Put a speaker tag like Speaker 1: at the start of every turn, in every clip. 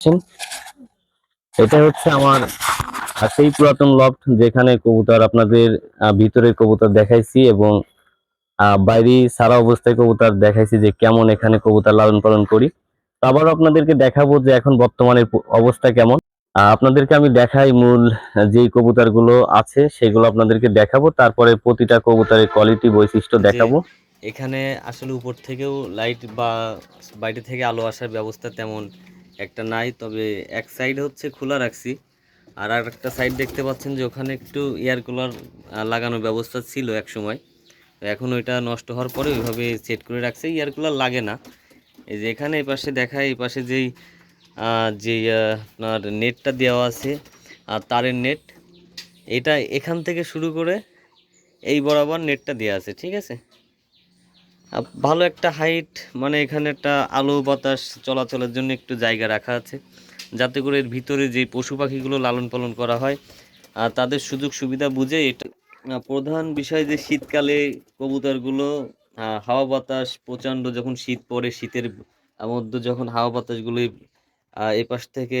Speaker 1: পাচ্ছেন এটা হচ্ছে আমার সেই পুরাতন লফট যেখানে কবুতর আপনাদের আহ, ভিতরের কবুতর দেখাইছি এবং বাইরে সারা অবস্থায় কবুতর দেখাইছি যে কেমন এখানে কবুতর লালন পালন করি। তো আবারও আপনাদেরকে দেখাবো যে এখন বর্তমানে অবস্থা কেমন। আপনাদেরকে আমি দেখাই মূল যে কবুতরগুলো আছে সেগুলো আপনাদেরকে দেখাবো। তারপরে প্রতিটা কবুতরের কোয়ালিটি বৈশিষ্ট্য দেখাবো।
Speaker 2: এখানে আসলে উপর থেকেও লাইট বা বাইরে থেকে আলো আসার ব্যবস্থা তেমন একটা নাই তবে এক সাইড হচ্ছে খোলা রাখছি। আর আর একটা সাইড দেখতে পাচ্ছেন যে ওখানে একটু এয়ার কুলার লাগানোর ব্যবস্থা ছিল এক সময় এখন ওইটা নষ্ট হওয়ার পরে ওইভাবে সেট করে রাখছে এয়ার কুলার লাগে না। এই যে এখানে এই পাশে দেখায় এই পাশে যেই আহ, আপনার নেটটা দেওয়া আছে আর তারের নেট এটা এখান থেকে শুরু করে এই বরাবর নেটটা দেওয়া আছে ঠিক আছে? ভালো একটা হাইট মানে এখানে একটা আলো বাতাস চলাচলের জন্য একটু জায়গা রাখা আছে। যাতে করে এর ভিতরে যে পশু পাখিগুলো লালন পালন করা হয়, আর তাদের সুযোগ সুবিধা বুঝে এটা প্রধান বিষয় যে শীতকালে কবুতরগুলো হাওয়া বাতাস, প্রচণ্ড যখন শীত পড়ে, শীতের মধ্যে যখন হাওয়া বাতাসগুলো এ পাশ থেকে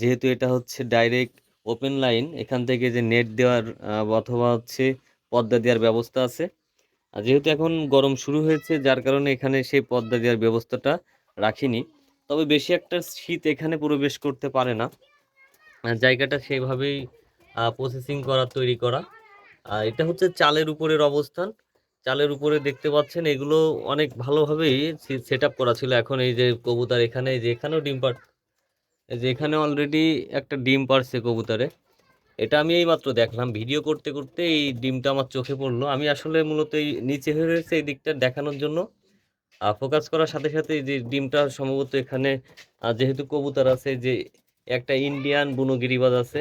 Speaker 2: যেহেতু এটা হচ্ছে ডাইরেক্ট ওপেন লাইন এখান থেকে যে নেট দেওয়ার অথবা হচ্ছে পর্দা দেওয়ার ব্যবস্থা আছে যেহেতু এখন গরম শুরু হয়েছে, যার কারণে এখানে সেই পদ্মা দেওয়ার ব্যবস্থাটা রাখিনি। তবে বেশি একটা শীত এখানে প্রবেশ করতে পারে না। জায়গাটা সেইভাবেই প্রসেসিং করা, তৈরি করা। আর এটা হচ্ছে চালের উপরের অবস্থান। চালের উপরে দেখতে পাচ্ছেন, এগুলো অনেক ভালোভাবেই সেট আপ করা ছিল। এখন এই যে কবুতর এখানে যে এখানেও ডিম পার যে এখানে অলরেডি একটা ডিম পারছে কবুতরে। এটা আমি এই মাত্র দেখলাম। ভিডিও করতে করতে এই ডিমটা আমার চোখে পড়ল। আমি আসলে মূলত এই নিচে হয়ে রয়েছে এই দিকটা দেখানোর জন্য। ফোকাস করার সাথে সাথে যে ডিমটা সম্ভবত এখানে যেহেতু কবুতর আছে, যে একটা ইন্ডিয়ান বুনো গিরিবাজ আছে,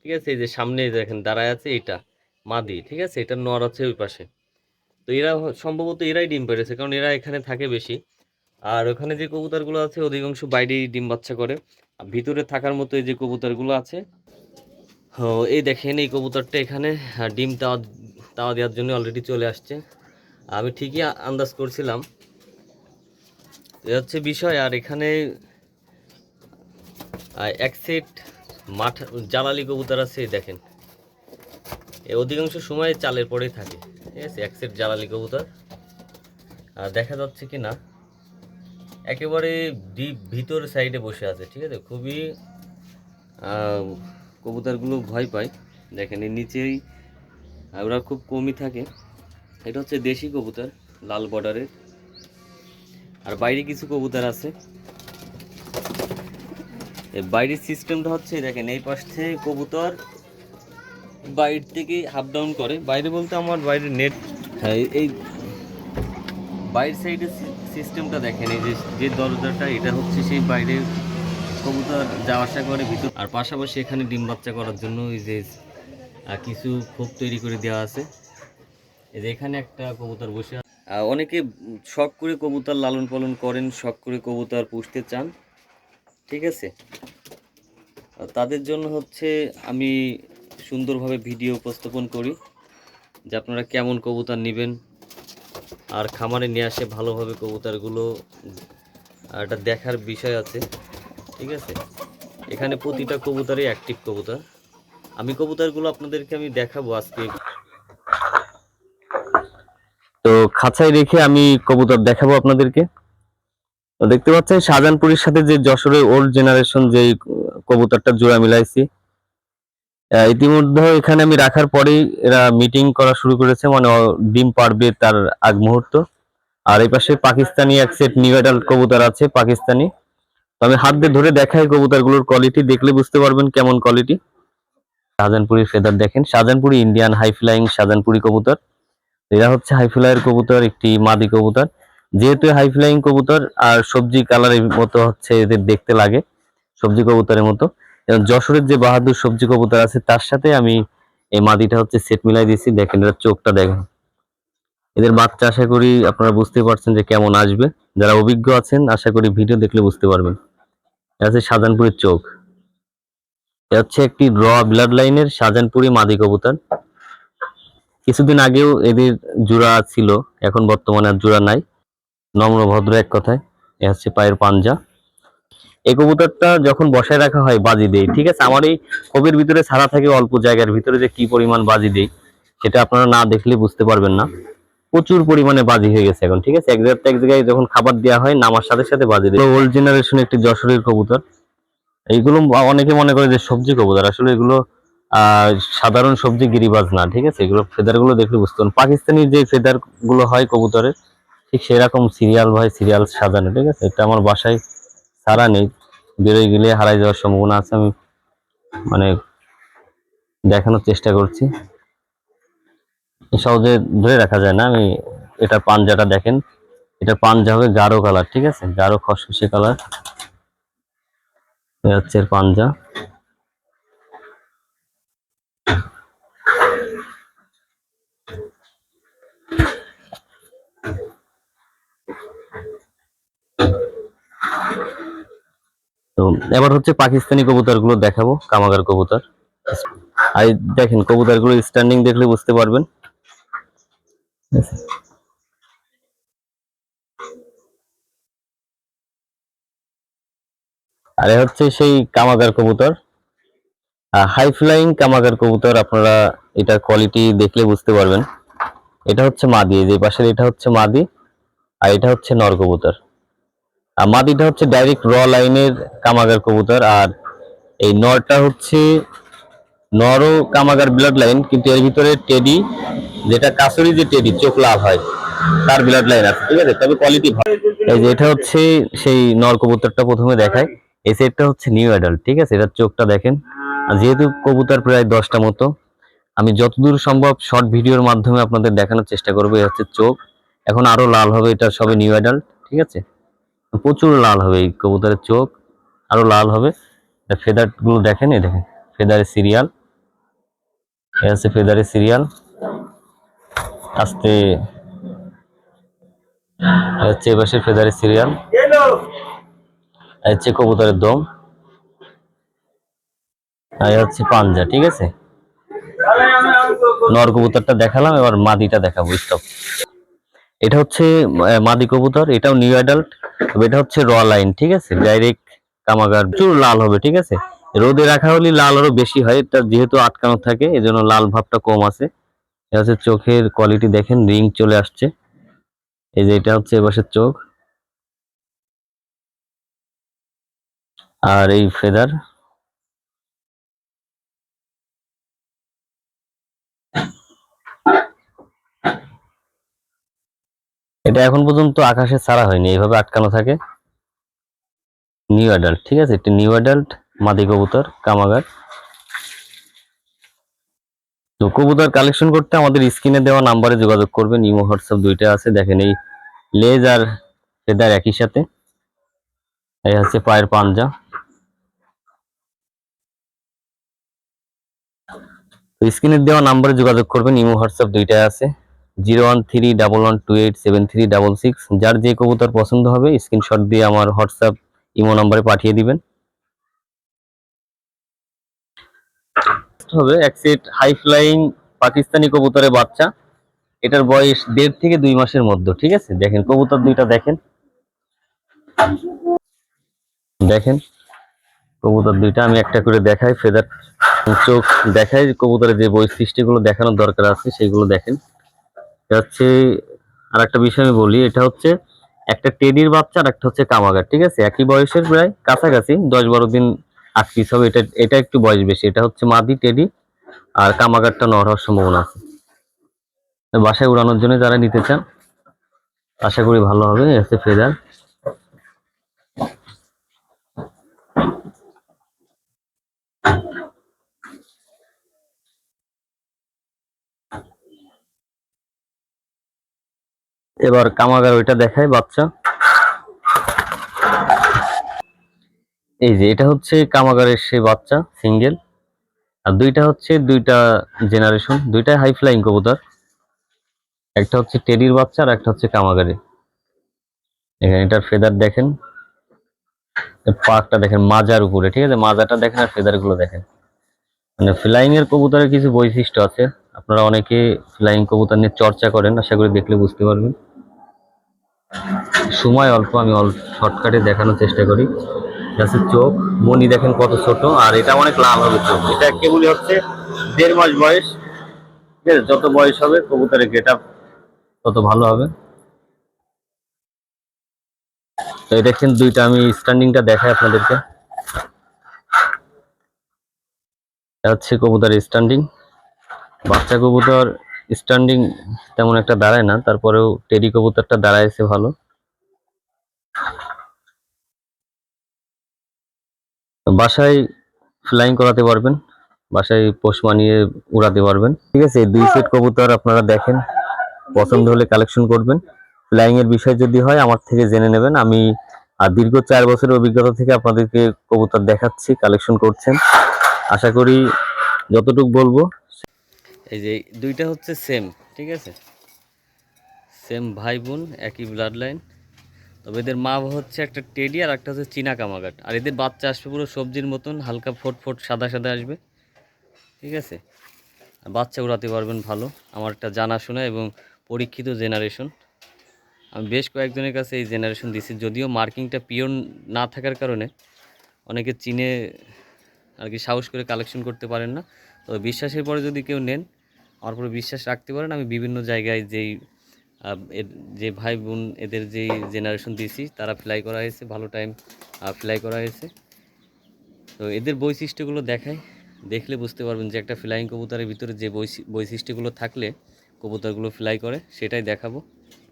Speaker 2: ঠিক আছে? এই যে সামনে দেখেন দাঁড়ায় আছে এটা, মাদি, ঠিক আছে? এটা নর আছে ওই পাশে। তো এরা সম্ভবত এরাই ডিম পেড়েছে, কারণ এরা এখানে থাকে বেশি। আর ওখানে যে কবুতরগুলো আছে, অধিকাংশ বাইরেই ডিম বাচ্চা করে। ভিতরে থাকার মতো এই যে কবুতরগুলো আছে ও, এই দেখেন এই কবুতরটা এখানে ডিম তাওয়া তাওয়া দেওয়ার জন্য অলরেডি চলে আসছে। আমি ঠিকই আন্দাজ করছিলাম। হচ্ছে বিষয়, আর এখানে এক সেট মাঠ জ্বালালি কবুতর আছে দেখেন। এ অধিকাংশ সময় চালের পরেই থাকে। ঠিক আছে, এক সেট জ্বালালি কবুতর। আর দেখা যাচ্ছে কি না, একেবারে ডিপ ভিতর সাইডে বসে আছে, ঠিক আছে? খুবই কবুতরগুলো ভয় পায়। দেখেন, এর নিচেই ওরা খুব কমই থাকে। এটা হচ্ছে দেশি কবুতর, লাল বর্ডারের আর বাইরে কিছু কবুতর আছে। বাইরের সিস্টেমটা হচ্ছে, দেখেন, এই পাশ থেকে কবুতর বাইরে থেকে হাফ ডাউন করে। বাইরে বলতে আমার বাইরে নেট হ্যাঁ এই- বাইরের সাইডের সিস্টেমটা দেখেন, এই যে দরজাটা, এটা হচ্ছে সেই বাইরে কবুতর যাওয়া আসা করে ভিতর। আর পাশাপাশি এখানে ডিম বাচ্চা করার জন্য এই যে কিছু খোপ তৈরি করে দেওয়া আছে। এই যে এখানে একটা কবুতর বসে অনেকে শখ করে কবুতর লালন পালন করেন, শখ করে কবুতর পুষতে চান। ঠিক আছে? তাদের জন্য হচ্ছে আমি সুন্দরভাবে ভিডিও উপস্থাপন করি, যে আপনারা কেমন কবুতর নেবেন, আর খামারে নিয়ে আসে ভালোভাবে কবুতরগুলো। এটা দেখার বিষয় আছে। ঠিক আছে? এখানে প্রতিটা কবুতরই অ্যাক্টিভ কবুতর। আমি কবুতরগুলো আপনাদেরকে আমি দেখাবো আজকে।
Speaker 1: তো খাঁচায় রেখে আমি কবুতর দেখাবো আপনাদেরকে। তো দেখতে পাচ্ছেন, শাহজাহানপুরের সাথে যে যশোরের ওল্ড জেনারেশন যে কবুতরটা জোড়া মিলাইছি ইতিমধ্যে এখানে আমি রাখার পরেই এরা মিটিং করা শুরু করেছে মানে ডিম পারবে তার আগ মুহূর্ত আর এই পাশে পাকিস্তানি এক সেট নিউডাল কবুতর আছে, পাকিস্তানি। তো আমি হাত দিয়ে ধরে দেখাই কবুতরগুলোর কোয়ালিটি দেখলে বুঝতে পারবেন কেমন কোয়ালিটি শাহজাহানপুরি ফেদার দেখেন। Shahjahanpuri Indian high flying Shahjahanpuri কবুতর। এরা হচ্ছে হাই ফ্লাইয়ের কবুতর, একটি মাদি কবুতর। যেহেতু হাই ফ্লাইং কবুতর, আর সবজি কালারের মতো হচ্ছে এদের দেখতে লাগে, সবজি কবুতরের মতো। এবং যশোরের যে বাহাদুর সবজি কবুতর আছে, তার সাথে আমি এই মাদিটা হচ্ছে সেট মিলাই দিয়েছি। দেখেন এর চোখটা দেখেন। এদের বাচ্চা, আশা করি আপনারা বুঝতে পারছেন যে কেমন আসবে। যারা অভিজ্ঞ আছেন, আশা করি ভিডিও দেখলে বুঝতে পারবেন। হচ্ছে শাহজাহানপুরের চোখ। হচ্ছে একটি র ব্লাড লাইনের শাহজাহানপুরি মাদি কবুতর। কিছুদিন আগেও এদের জোড়া ছিল, এখন বর্তমানে আর জোড়া নাই। নম্র ভদ্র এক কথায়, এ হচ্ছে পায়ের পাঞ্জা। এই কবুতরটা যখন বসায় রাখা হয়, বাজি দেই ঠিক আছে? আমার এই কবির ভিতরে ছাড়া থাকে, অল্প জায়গার ভিতরে যে কি পরিমাণ বাজি দেই, সেটা আপনারা না দেখলে বুঝতে পারবেন না। প্রচুর পরিমাণে বাজি হয়ে গেছে এখন, ঠিক আছে? এক জায়গায় এক জায়গায় যখন খাবার দেওয়া হয়, নামার সাথে সাথে বাজি দেয়। ওল্ড জেনারেশন একটি যশোরের কবুতর। এইগুলো অনেকে মনে করে যে সবজি কবুতর। আসলে এগুলো সাধারণ সবজি গিরিবাজ না, ঠিক আছে? এগুলো ফেদারগুলো দেখলে বুঝতে পারেন পাকিস্তানি যে ফেদারগুলো হয় কবুতরের, ঠিক সেরকম সিরিয়াল ভাই সিরিয়াল সাজানো, ঠিক আছে? এটা আমার বাসায় সারা নেই। বেরোয় গেলে হারাই যাওয়ার সম্ভাবনা আছে, আমি মানে দেখানোর চেষ্টা করছি। সহজে ধরে রাখা যায় না, আমি এটার পাঞ্জাটা দেখেন, এটার পাঞ্জা হবে গাঢ় কালার, ঠিক আছে? গাঢ় খসখসে কালার। হচ্ছে এর পাঞ্জা। তো এবার হচ্ছে পাকিস্তানি কবুতরগুলো দেখাবো, কামাগার কবুতর। আর দেখেন কবুতরগুলো স্ট্যান্ডিং দেখলে বুঝতে পারবেন? আর হচ্ছে সেই কামাগার কবুতর। হাই ফ্লাইং কামাগার কবুতর, আপনারা এটার কোয়ালিটি দেখলে বুঝতে পারবেন। এটা হচ্ছে মাদি যে পাশের এটা হচ্ছে মাদি, আর এটা হচ্ছে নর কবুতর। আর মাদিটা হচ্ছে ডাইরেক্ট র লাইনের কামাগার কবুতর, আর এই নরটা হচ্ছে নরও কামাগার ব্লাড লাইন কিন্তু এর ভিতরে টেডি যেটা কাসুরি যে টেডি চোখ লাল হয়, তার ব্লাড লাইন আছে, ঠিক আছে? তবে কোয়ালিটি ভালো। এই যে এটা হচ্ছে সেই নর কবুতরটা প্রথমে দেখায় এই সেটটা হচ্ছে নিউ অ্যাডাল্ট ঠিক আছে? এটার চোখটা দেখেন। আর যেহেতু কবুতর প্রায় দশটা মতো, আমি যতদূর সম্ভব শর্ট ভিডিওর মাধ্যমে আপনাদের দেখানোর চেষ্টা করব। এই হচ্ছে চোখ। এখন আরও লাল হবে, এটা সবে নিউ অ্যাডাল্ট ঠিক আছে? প্রচুর লাল হবে এই কবুতরের চোখ। আরও লাল হবে। ফেদারগুলো দেখেন, এই দেখেন ফেদারের সিরিয়াল এ হচ্ছে ফেদারের সিরিয়াল আস্তে হচ্ছে এপাশের ফেদারের সিরিয়াল হচ্ছে কবুতরের দম। আর হচ্ছে পাঞ্জা, ঠিক আছে? নর কবুতরটা দেখালাম, এবার মাদিটা দেখাবো স্টপ এটা হচ্ছে মাদি কবুতর, এটাও নিউ অ্যাডাল্ট এটা হচ্ছে র লাইন ঠিক আছে? ডাইরেক্ট কামাগার প্রচুর লাল হবে, ঠিক আছে? রোদে রাখা হলে লাল আরও বেশি হয়, এটা যেহেতু আটকানো থাকে, এজন্য লাল ভাবটা কম আছে। এটা হচ্ছে চোখের কোয়ালিটি দেখেন রিং চলে আসছে। এই যে এটা হচ্ছে এবারের চোখ। আর এই ফেদার এটা এখন পর্যন্ত আকাশে ছাড়া হয়নি, এইভাবে আটকানো থাকে। নিউ অ্যাডাল্ট ঠিক আছে? একটি নিউ অ্যাডাল্ট মাদি কবুতর, কামাগার। তো কবুতর কালেকশন করতে আমাদের স্ক্রিনে দেওয়া নাম্বারে যোগাযোগ করবেন, ইমো, হোয়াটসঅ্যাপ দুইটা আছে। দেখেন এই লেজ আর ফেদার একই সাথে। এই হচ্ছে পায়ের পাঞ্জা। তো স্ক্রিনে দেওয়া নাম্বারে যোগাযোগ করবেন, ইমো, হোয়াটসঅ্যাপ দুইটাই আছে। Zero one three double one two eight seven three double six. যার যে কবুতর পছন্দ হবে, স্ক্রিনশট দিয়ে আমার হোয়াটসঅ্যাপ, ইমো নাম্বারে পাঠিয়ে দিবেন। হবে এক সেট হাই ফ্লাইং পাকিস্তানি কবুতরের বাচ্চা। এটার বয়স দেড় থেকে দুই মাসের মধ্যে, ঠিক আছে? দেখেন, কবুতর দুইটা দেখেন। দেখেন, কবুতর দুইটা। আমি একটা করে দেখাই ফেদার চোখ দেখাই, কবুতরের যে বৈশিষ্ট্যগুলো দেখানোর দরকার আছে, সেগুলো দেখেন। হচ্ছে আর একটা বিষয় আমি বলি, এটা হচ্ছে একটা টেডির বাচ্চা আর একটা হচ্ছে কামাগার, ঠিক আছে? একই বয়সের প্রায়, কাছাকাছি, দশ বারো দিন আট পিস হবে, এটা এটা একটু বয়স বেশি। এটা হচ্ছে মাদি, টেডি আর কামাগারটা নর হওয়ার সম্ভাবনা আছে। বাসায় উড়ানোর জন্য যারা নিতে চান, আশা করি ভালো হবে হচ্ছে ফেদার। এবার কামাগার ওইটা দেখায় বাচ্চা। এই যে, এটা হচ্ছে কামাগারের সে বাচ্চা সিঙ্গেল আর দুইটা হচ্ছে, দুইটা জেনারেশন দুইটাই হাই ফ্লাইং কবুতর। একটা হচ্ছে টেডির বাচ্চা আর একটা হচ্ছে কামাগারে এখানে এটার ফেদার দেখেন। পাকটা দেখেন, মাজার উপরে, ঠিক আছে? মাজাটা দেখেন আর ফেদারগুলো দেখেন। মানে ফ্লাইং এর কবুতরের কিছু বৈশিষ্ট্য আছে। আপনারা অনেকে ফ্লাইং কবুতর নিয়ে চর্চা করেন, আশা করি দেখলে বুঝতে পারবেন। সময় অল্প, আমি অল্প শর্টকাটে দেখানোর চেষ্টা করি। এটা চোখ মনি দেখেন কত ছোট, আর এটা অনেক লাল হবে চোখ। এটা কেবলই হচ্ছে দেড় মাস বয়স। ঠিক আছে, যত বয়স হবে কবুতরের গেট তত ভালো হবে। তো এই দেখেন দুইটা, আমি স্ট্যান্ডিংটা দেখাই আপনাদেরকে। হচ্ছে কবুতরের স্ট্যান্ডিং বাচ্চা কবুতর স্ট্যান্ডিং তেমন একটা দাঁড়ায় না, তারপরেও টেডি কবুতরটা দাঁড়াইছে ভালো। বাসায় ফ্লাইং করাতে পারবেন, বাসায় পোষ মানিয়ে উড়াতে পারবেন। ঠিক আছে দুই সেট কবুতর আপনারা দেখেন, পছন্দ হলে কালেকশন করবেন। ফ্লাইং এর বিষয় যদি হয়, আমার থেকে জেনে নেবেন। আমি দীর্ঘ চার বছরের অভিজ্ঞতা থেকে আপনাদেরকে কবুতর দেখাচ্ছি কালেকশন করছেন। আশা করি যতটুক বলব,
Speaker 2: এই যে দুইটা হচ্ছে সেম ঠিক আছে? সেম ভাই বোন, একই ব্লাড লাইন তবে এদের মা হচ্ছে একটা টেডি আর একটা হচ্ছে চীনা কামাগাট আর এদের বাচ্চা আসবে পুরো সবজির মতন, হালকা ফোট ফোট সাদা সাদা আসবে। ঠিক আছে? আর বাচ্চা উড়াতে পারবেন ভালো। আমার একটা জানাশোনা এবং পরীক্ষিত জেনারেশন। আমি বেশ কয়েকজনের কাছে এই জেনারেশন দিছি যদিও মার্কিংটা পিওর না থাকার কারণে অনেকে চিনে আর কি সাহস করে কালেকশন করতে পারেন না। তবে বিশ্বাসের পরে যদি কেউ নেন, আমার পরে বিশ্বাস রাখতে পারেন। আমি বিভিন্ন জায়গায় যেই এর যে ভাই বোন, এদের যে জেনারেশন দিয়েছি, তারা ফ্লাই করা হয়েছে, ভালো টাইম ফ্লাই করা হয়েছে। তো এদের বৈশিষ্ট্যগুলো দেখায় দেখলে বুঝতে পারবেন যে একটা ফ্লাইং কবুতরের ভিতরে যে বৈশি- বৈশিষ্ট্যগুলো থাকলে কবুতরগুলো ফ্লাই করে, সেটাই দেখাবো।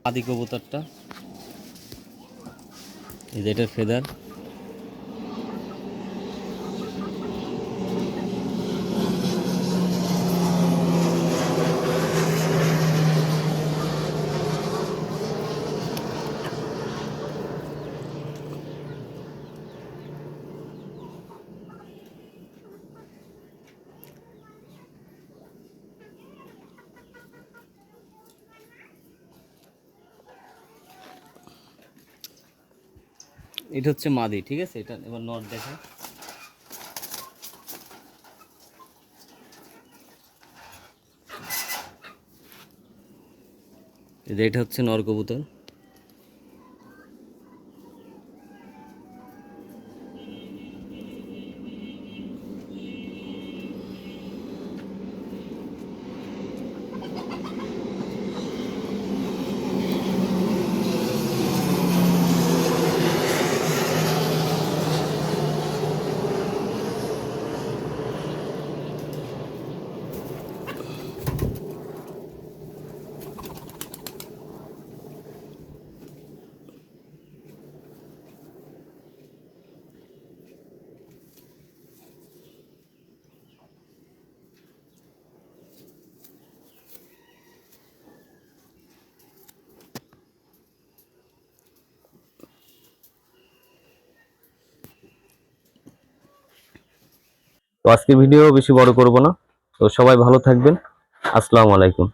Speaker 2: আদি কবুতরটা এদের ফেদার এটা হচ্ছে মাদি ঠিক আছে? এটা এবার নট দেখে। এটা হচ্ছে নর
Speaker 1: আজকের ভিডিও বেশি বড় করব না। তো সবাই ভালো থাকবেন। আসসালামু আলাইকুম।